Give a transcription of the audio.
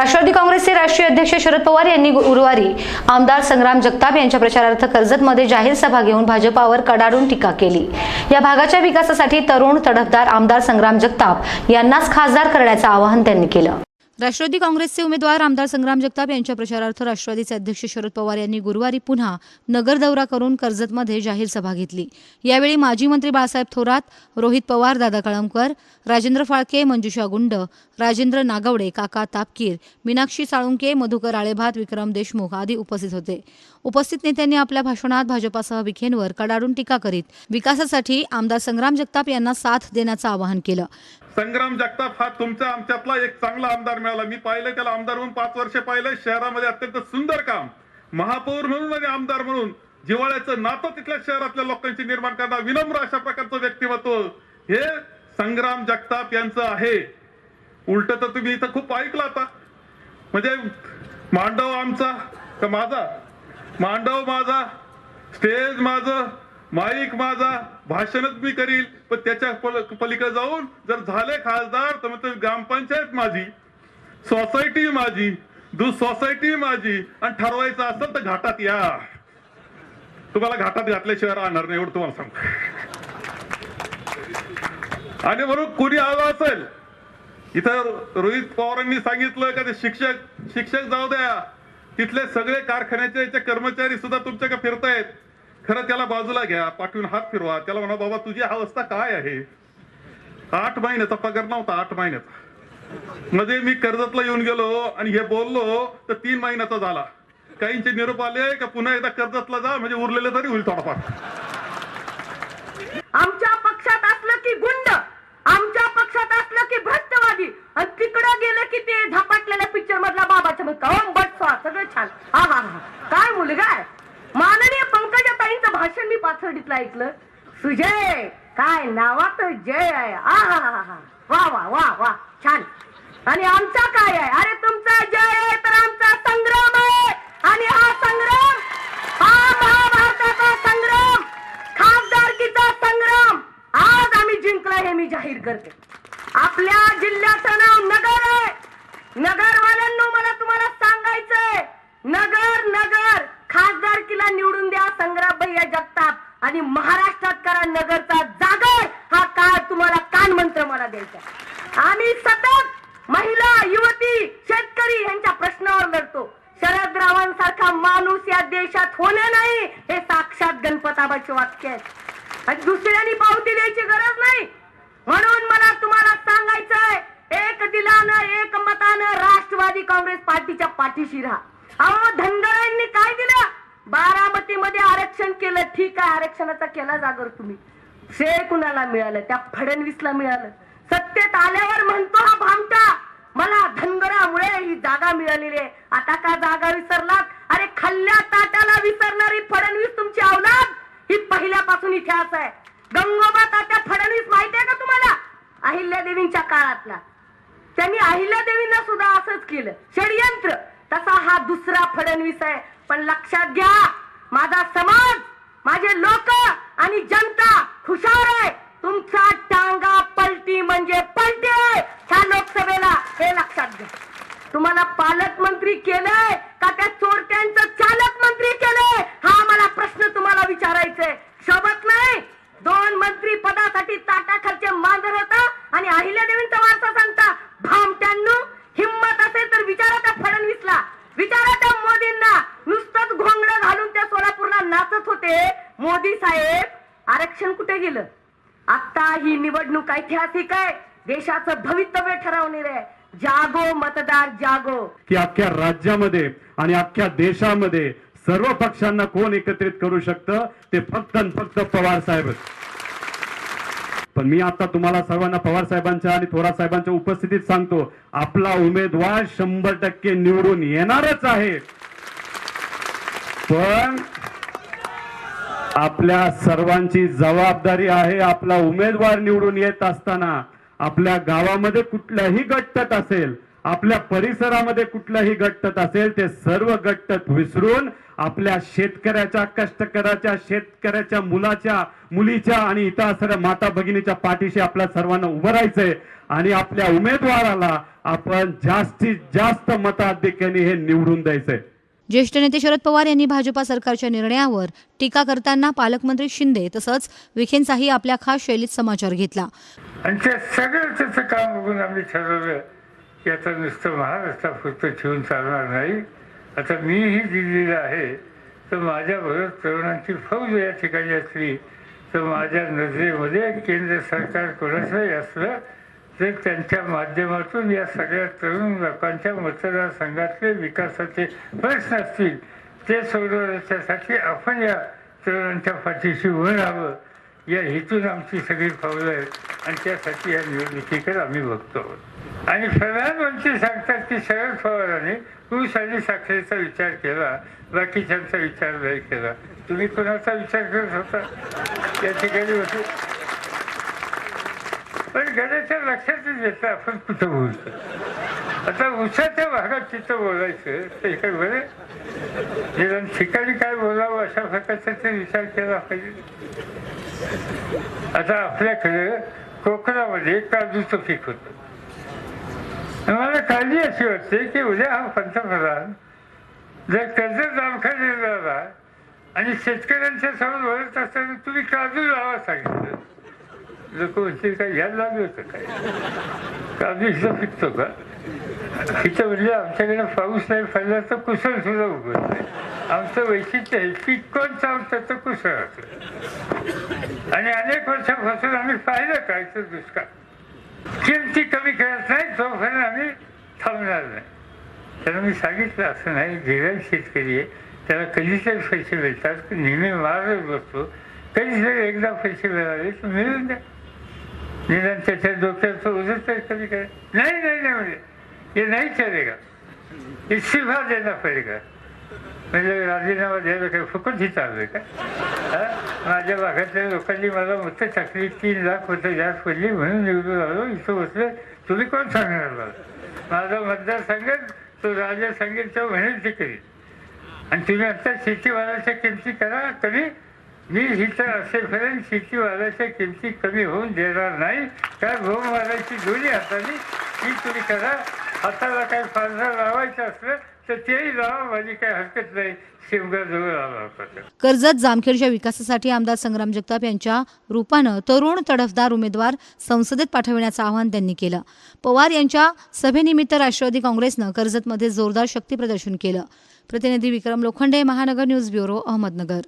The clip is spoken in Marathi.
राष्ट्रवादी काँग्रेसचे राष्ट्रीय अध्यक्ष शरद पवार यांनी गुरुवारी आमदार संग्राम जगताप यांच्या प्रचारार्थ कर्जतमध्ये जाहीर सभा घेऊन भाजपावर कडाडून टीका केली. या भागाच्या विकासासाठी तरुण तडफदार आमदार संग्राम जगताप यांनाच खासदार करण्याचं आवाहन त्यांनी केलं. राष्ट्रवादी काँग्रेसचे उमेदवार आमदार संग्राम जगताप यांच्या प्रचारार्थ राष्ट्रवादीचे अध्यक्ष शरद पवार यांनी गुरुवारी पुन्हा नगर दौरा करून कर्जतमध्ये जाहीर सभा घेतली. यावेळी माजी मंत्री बाळासाहेब थोरात रोहित पवार दादा कळमकर राजेंद्र फाळके मंजुषा गुंड राजेंद्र नागवडे काका तापकीर मीनाक्षी साळुंके मधुकर आळेभात विक्रम देशमुख आदी उपस्थित होते. उपस्थित नेत्यांनी आपल्या भाषणात भाजपासह विखेंवर कडाडून टीका करीत विकासासाठी आमदार संग्राम जगताप यांना साथ देण्याचं आवाहन केलं. संग्राम जगताप हा तुमच्या आमच्यातला एक चांगला आमदार मिळाला. मी पाहिलं त्याला आमदार म्हणून पाच वर्ष पाहिलं शहरामध्ये अत्यंत सुंदर काम. महापौर म्हणून आणि आमदार म्हणून जिव्हाळ्याचं नातं तिथल्या शहरातल्या लोकांची निर्माण करणार विनम्र अशा प्रकारचं व्यक्तिमत्व हे संग्राम जगताप यांचं आहे. उलट तर तुम्ही इथं खूप ऐकलं आता. म्हणजे मांडव आमचा का माझा? मांडव माझा. स्टेज माझं. माईक माझा भाषणच मी करील पण त्याच्या पल- पलीकडे जाऊन जर झाले खासदार तर मग ग्रामपंचायत माझी सोसायटी माझी दू सोसायटी माझी आणि ठरवायचं असेल तर घाटात या. तुम्हाला घाटात घातल्याशिवाय राहणार नाही एवढं तुम्हाला सांगतो. आणि म्हणून कुणी आलं असेल इथं रोहित पवारांनी सांगितलं का ते शिक्षक शिक्षक जाऊ द्या तिथले सगळे कारखान्याचे कर्मचारी सुद्धा तुमच्याकडे फिरतायत खरं त्याला बाजूला घ्या पाठवून हात फिरवा. त्याला म्हणा बाबा तुझी अवस्था काय आहे? आठ महिन्याचा पगार नव्हता आठ महिन्याचा. म्हणजे मी कर्जतला येऊन गेलो आणि हे बोललो तर तीन महिन्याचा झाला. काहींचे निरोप आले का पुन्हा एकदा कर्जतला जा म्हणजे उरलेलं तरी होईल थोडाफार. आमच्या पक्षात असलं की गुंड आमच्या पक्षात असलं की भ्रष्ट आणि तिकडं गेलं की ते झपाटलेल्या पिक्चर मधला बाबाच्या मग ओम बट स्वा सगळं छान हा हा हा काय मुलगा आहे माननीय पंकजाताईंचं भाषण मी पाथर्डीतलं ऐकलं सुजय काय नावात जय आहे. आ वा वा वा वा. छान. आणि आमचा काय आहे? अरे तुमचा जय आहे तर आमचा संग्राम आहे. आणि हा संग्राम हा महाभारताचा संग्राम खासदारकीचा संग्राम. आज आम्ही जिंकला हे मी जाहीर करते. आपल्या जिल्ह्याचं नाव नगर आहे. नगरवाल्यांनो मला तुम्हाला सांगायचंय. नगर नगर. खासदारकीला निवडून द्या संग्राम भैया जगताप. आणि महाराष्ट्रात करा नगरचा तुम्हाला कान मंत्र मला द्यायचा आम्ही सतत महिला युवती शेतकरी यांच्या प्रश्नावर लढतो. शरदरावांसारखा माणूस या देशात होणे नाही हे साक्षात गणपताबाचे वाक्य आहे. आणि दुसऱ्यांनी पावती द्यायची गरज नाही. म्हणून मला तुम्हाला सांगायचंय एक दिलानं एक मतानं राष्ट्रवादी काँग्रेस पार्टीच्या पाठीशी राहा. अहो धनगरांनी काय दिलं? बारामतीमध्ये आरक्षण केलं ठीक आहे आरक्षणाचा केला जागर तुम्ही. श्रेय कुणाला मिळालं त्या फडणवीसला मिळालं. सत्तेत आल्यावर म्हणतो हा भामटा मला धनगरामुळे ही जागा मिळालेली आहे. आता का जागा विसरलात? अरे खाल्ल्या ताटाला विसरणारी फडणवीस तुमची अवलाद ही पहिल्यापासून इतिहास आहे. गंगोबा तात्या फडणवीस माहिती आहे का तुम्हाला? अहिल्यादेवींच्या काळातला. त्यांनी अहिल्यादेवींना सुद्धा असंच केलं. षडयंत्र. तसा हा दुसरा फडणवीस आहे. पण लक्षात घ्या माझा समाज माझे लोक आणि जनता हुशार आहे. तुमचा टांगा पलटी म्हणजे पलटी. ह्या लोकसभेला हे लक्षात घ्या. तुम्हाला पालकमंत्री केलंय का त्या चोरट्यांचं चालक मंत्री केलंय? हा मला प्रश्न तुम्हाला विचारायचंय. शोभत नाही. दोन मंत्री पदासाठी ताटा खर्च मांजर होता आणि अहिल्यादेवींचा वारसा सांगता भामट्यांनो हिम्मत असेल तर विचारा त्या फडणवीसला. विचारा त्या मोदींना. नुसतंच घोंगडं घालून त्या सोलापूरला नाचत होते. मोदी साहेब कुठे गेलं? आता ही निवडणूक ऐतिहासिक आहे. देशाचं भवितव्य ठरवणार आहे. जागो मतदार जागो. की अख्ख्या राज्यामध्ये आणि अख्ख्या देशामध्ये सर्व पक्षांना कोण एकत्रित करू शकतं ते फक्त आणि फक्त पवार साहेब पण मी आता तुम्हाला सर्वांना पवार साहेबांच्या आणि थोरात साहेबांच्या उपस्थितीत सांगतो आपला उमेदवार शंभर टक्के निवडून येणारच आहे. पण आपल्या सर्वांची जबाबदारी आहे आपला उमेदवार निवडून येत असताना. आपल्या गावामध्ये कुठलंही गटतट असेल आपल्या परिसरामध्ये कुठलाही गटतट असेल ते सर्व गटतट विसरून आपल्या शेतकऱ्याच्या कष्टकऱ्याच्या शेतकऱ्याच्या मुलाच्या मुलीच्या आणि इतर असणाऱ्या माता भगिनीच्या पाठीशी आपल्या सर्वांना उभं राहायचंय. आणि आपल्या उमेदवाराला आपण जास्तीत जास्त मताधिक्याने हे निवडून द्यायचंय. ज्येष्ठ नेते शरद पवार यांनी भाजपा सरकारच्या निर्णयावर टीका करताना पालकमंत्री शिंदे तसंच विखेंचाही आपल्या खास शैलीत समाचार घेतला. आणि त्या सगळं काम बघून आम्ही ठरवलं की आता नुसतं ठेवून चालणार नाही. आता मीही दिल्लीला आहे तर माझ्याबरोबर तरुणांची फौज या ठिकाणी असली तर माझ्या नजरेमध्ये केंद्र सरकार कोणाचंही असलं तर त्यांच्या माध्यमातून या सगळ्या तरुण लोकांच्या मतदारसंघातले विकासाचे प्रश्न असतील. ते सोडवण्याच्यासाठी आपण या तरुणांच्या पाठीशी उभं राहावं. या हेतून आमची सगळी पावलं आहेत. आणि त्यासाठी या निवडणुकीकडे आम्ही बघतो. आहोत आणि प्रधानमंत्री सांगतात की शरद पवारांनी ऊस आणि साखरेचा विचार केला. बाकीच्यांचा विचार नाही केला. तुम्ही कोणाचा विचार करत होता? या ठिकाणी पण गड्याच्या लक्षातच येतं आपण कुठं बोलतो? आता उसाच्या भागात तिथं बोलायचं ते इकडे बरे? निदान ठिकाणी काय बोलावं अशा प्रकारचा ते विचार केला पाहिजे. आता आपल्याकडे कोकणामध्ये काजूचं पीक होतं. मला काळजी अशी वाटते की उद्या हा पंतप्रधान जर कर्ज जामखा झाला आणि शेतकऱ्यांच्या समोर बोलत असताना तुम्ही काजू लावा सांगितलं. लोक म्हणतील काय घ्यायला लागलं होतं काय? आम्ही इथं पिकतो का? इथं म्हणजे आमच्याकडे पाऊस नाही पडला तर कुसळ सुद्धा उगवत नाही. आमचं वैशिष्ट्य आहे पीक कोण चावतं तर कुसळाचं आणि अनेक वर्षापासून आम्ही पाहिलं काय तर दुष्काळ? किमती कमी करत नाही तोपर्यंत आम्ही थांबणार नाही. त्याला मी सांगितलं असं नाही धीरण शेतकरी आहे. त्याला कधीतरी पैसे मिळतात नेहमी मारत बसतो. कधीतरी एकदा पैसे मिळाले तर मिळून द्या. निदान त्याच्या डोक्याचं ओझं तरी कमी करे नाही नाही नाही म्हणजे ये नहीं चलेगा इस्तीफा देना पडेगा. म्हणजे राजीनामा द्यायला काय फुकट ही चालू का? माझ्या भागातल्या लोकांनी मला मतं टाकली तीन लाख मतं जास्त पडली म्हणून निवडून आलो इथं बसले. तुम्ही कोण सांगणार मला? माझा मतदार सांगेल तो राजा सांगेल तो म्हणेल ते करील आणि तुम्ही आता शेतीमालाच्या किमती करा कमी मी इथं असेपर्यंत शेतीमालाच्या किमती कमी होऊन देणार नाही. कारण गहू दोन्ही हाताने ही तुम्ही करा. हाताला काही फारसा लावायचं असलं तर तेही लावा माझी काही हरकत नाही. शिमगा आला होता कर्जत जामखेडच्या विकासासाठी आमदार संग्राम जगताप यांच्या रूपानं तरुण तडफदार उमेदवार संसदेत पाठविण्याचं आवाहन त्यांनी केलं. पवार यांच्या सभेनिमित्त राष्ट्रवादी काँग्रेसनं कर्जतमध्ये जोरदार शक्तीप्रदर्शन केलं. प्रतिनिधी विक्रम लोखंडे महानगर न्यूज ब्युरो अहमदनगर.